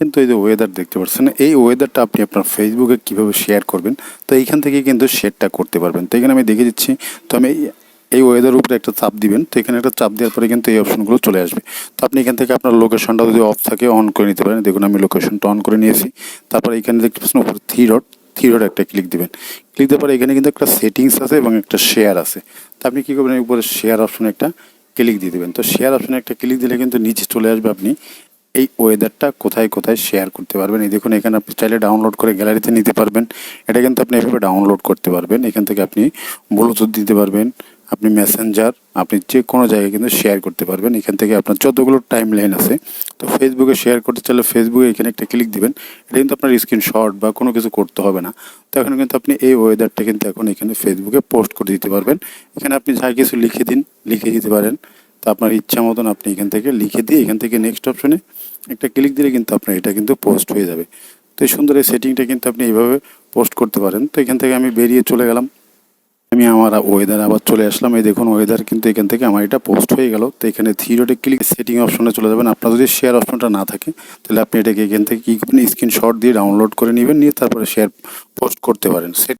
কিন্তু এই যে ওয়েদার দেখতে পাচ্ছেন, এই ওয়েদারটা আপনি আপনার ফেসবুকে কীভাবে শেয়ার করবেন, তো এইখান থেকে কিন্তু শেয়ারটা করতে পারবেন। তো এখানে আমি দেখে দিচ্ছি, তো আমি এই- ওয়েদার উপরে একটা চাপ দিবেন, তো এখানে একটা চাপ দেওয়ার পরে কিন্তু এই অপশনগুলো চলে আসবে। তো আপনি এখান থেকে আপনার লোকেশনটা যদি অফ থাকে অন করে নিতে পারেন। দেখুন, আমি লোকেশনটা অন করে নিয়েছি। তারপর এখানে দেখতে পাচ্ছেন, উপরে থ্রি ডট থ্রি ডট একটা ক্লিক দিবেন। ক্লিক দেওয়ার পরে এখানে কিন্তু একটা সেটিংস আছে এবং একটা শেয়ার আছে। তো আপনি কী করবেন, উপরে শেয়ার অপশনে একটা ক্লিক দিয়ে দেবেন। তো শেয়ার অপশনে একটা ক্লিক দিলে কিন্তু নিচে চলে আসবে আপনি এই ওয়েদারটা কোথায় কোথায় শেয়ার করতে পারবেন? এই দেখুন, এখানে আপনি চাইলে ডাউনলোড করে গ্যালারিতে নিতে পারবেন। এটা কিন্তু আপনি এভাবে ডাউনলোড করতে পারবেন। এখান থেকে আপনি ব্লুটুথ দিতে পারবেন, আপনি মেসেঞ্জার আপনি যে কোনো জায়গায় কিন্তু শেয়ার করতে পারবেন। এখান থেকে আপনার যতগুলো টাইম লাইন আছে, তো ফেসবুকে শেয়ার করতে চাইলে ফেসবুকে এখানে একটা ক্লিক দিবেন। এটা কিন্তু আপনার স্ক্রিনশট বা কোনো কিছু করতে হবে না। তো এখন কিন্তু আপনি এই ওয়েদারটা কিন্তু এখন এখানে ফেসবুকে পোস্ট করে দিতে পারবেন। এখানে আপনি যা কিছু লিখে দিন, লিখে দিতে পারেন। তো আপনার ইচ্ছা মতন আপনি এখান থেকে লিখে দিয়ে এখান থেকে নেক্সট অপশনে একটা ক্লিক দিলে কিন্তু আপনার এটা কিন্তু পোস্ট হয়ে যাবে। তো এই সুন্দর এই সেটিংটা কিন্তু আপনি এইভাবে পোস্ট করতে পারেন। তো এখান থেকে আমি বেরিয়ে চলে গেলাম। আমি আমার ওয়েদার আবার চলে আসলাম। এই দেখুন ওয়েদার কিন্তু এখান থেকে আমার এটা পোস্ট হয়ে গেল। তো এখানে থ্রি ক্লিক সেটিং অপশনে চলে যাবেন। আপনার যদি শেয়ার অপশনটা না থাকে, তাহলে আপনি এটাকে এখান থেকে কী করবেন? স্ক্রিনশট দিয়ে ডাউনলোড করে নেবেন। নিয়ে তারপরে শেয়ার পোস্ট করতে পারেন।